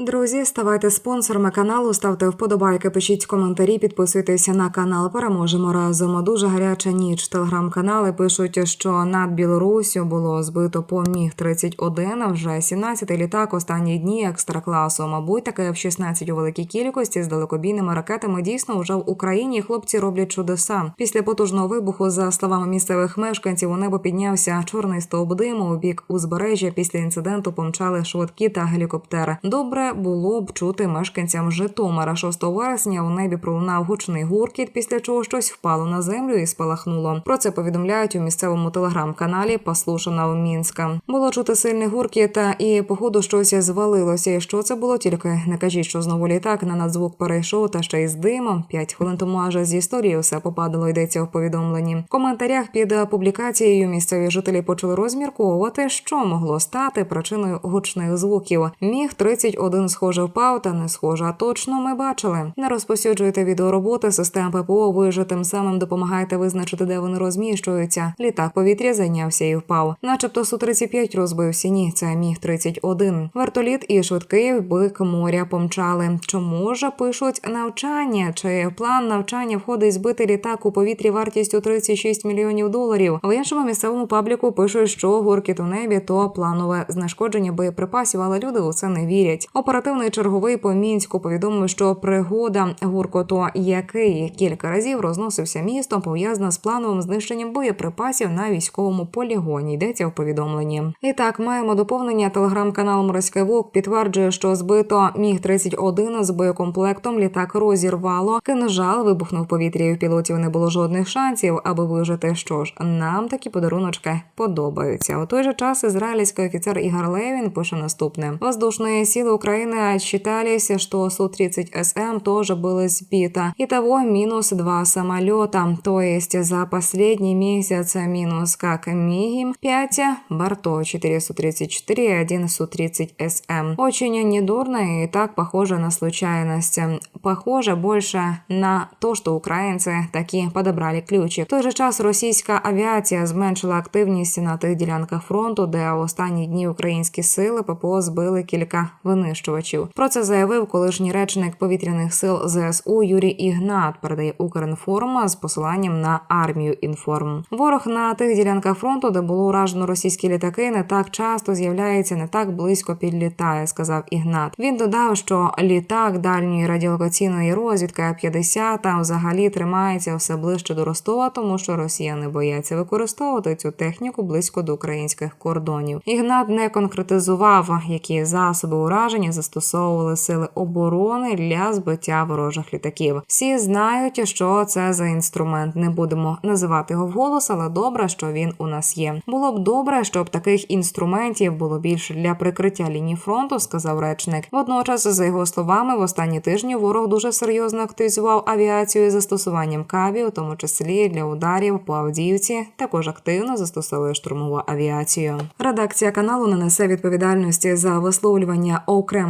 Друзі, ставайте спонсорами каналу, ставте вподобайки, пишіть коментарі, підписуйтеся на канал. Переможемо разом. Дуже гаряча ніч. Телеграм-канали пишуть, що над Білоруссю було збито по міг 31 Вже 17-й літак. Останні дні екстракласу. Мабуть, таке F-16 у великій кількості з далекобійними ракетами дійсно вже в Україні. Хлопці роблять чудеса. Після потужного вибуху, за словами місцевих мешканців, у небо піднявся чорний стовп диму. У бік узбережжя після інциденту помчали швидкі та гелікоптери. Добре було б чути мешканцям Житомира. 6 вересня у небі пролунав гучний гуркіт, після чого щось впало на землю і спалахнуло. Про це повідомляють у місцевому телеграм-каналі Послушана в Мінська. Було чути сильний гуркіт, і походу щось звалилося. І що це було? Тільки не кажіть, що знову літак на надзвук перейшов та ще й з димом. П'ять хвилин тому аж з історії все попадало. Йдеться в повідомленні. В коментарях під публікацією місцеві жителі почали розмірковувати, що могло стати причиною гучних звуків. Міг 31 схоже впав, та не схоже. А точно ми бачили. Не розповсюджуйте відеороботи систем ППО. Ви же тим самим допомагаєте визначити, де вони розміщуються. Літак повітря зайнявся і впав. Начебто су 35 розбився. Ні, це міг 31 Вертоліт і швидкий бик моря помчали. Чому ж пишуть навчання? Чи план навчання входить збити літак у повітрі вартістю 36 мільйонів доларів? В іншому місцевому пабліку пишуть, що гуркіт у небі то планове знешкодження боєприпасів, але люди у це не вірять. Оперативний черговий по мінську повідомив, що пригода гуркоту, який кілька разів розносився містом, пов'язана з плановим знищенням боєприпасів на військовому полігоні. Йдеться в повідомленні. І так маємо доповнення. Телеграм-канал Морський Вовк підтверджує, що збито міг 31 з боєкомплектом. Літак розірвало. Кинжал вибухнув і У пілотів не було жодних шансів, аби вижити. Що ж, нам такі подаруночки подобаються. У той же час ізраїльський офіцер Ігор Левін пише наступне: воздушні сили України отчитались, что Су-30СМ тоже было сбито. Итого минус два самолета. То есть за последний месяц минус как МиГи 5 бортов 4 Су-34 и 1 Су-30СМ. Очень недурно и так похоже на случайность. Похоже больше на то, что украинцы таки подобрали ключик. В той же час російська авіація зменшила активність на тих ділянках фронту, де в останні дні українські сили ППО збили кілька Винищувачів. Про це заявив колишній речник повітряних сил ЗСУ Юрій Ігнат. Передає Укрінформ з посиланням на армію інформ. Ворог на тих ділянках фронту, де було уражено російські літаки, не так часто з'являється, не так близько підлітає, сказав Ігнат. Він додав, що літак дальньої радіолокаційної розвідки А-50 взагалі тримається все ближче до Ростова, тому що росіяни бояться використовувати цю техніку близько до українських кордонів. Ігнат не конкретизував, які засоби ураження застосовували сили оборони для збиття ворожих літаків. Всі знають, що це за інструмент. Не будемо називати його вголос, але добре, що він у нас є. Було б добре, щоб таких інструментів було більше для прикриття лінії фронту, сказав речник. Водночас, за його словами, в останні тижні ворог дуже серйозно активізував авіацію застосуванням каві, у тому числі для ударів по Авдіївці. Також активно застосовує штурмову авіацію. Редакція каналу не несе відповідальності за висловлювання окремих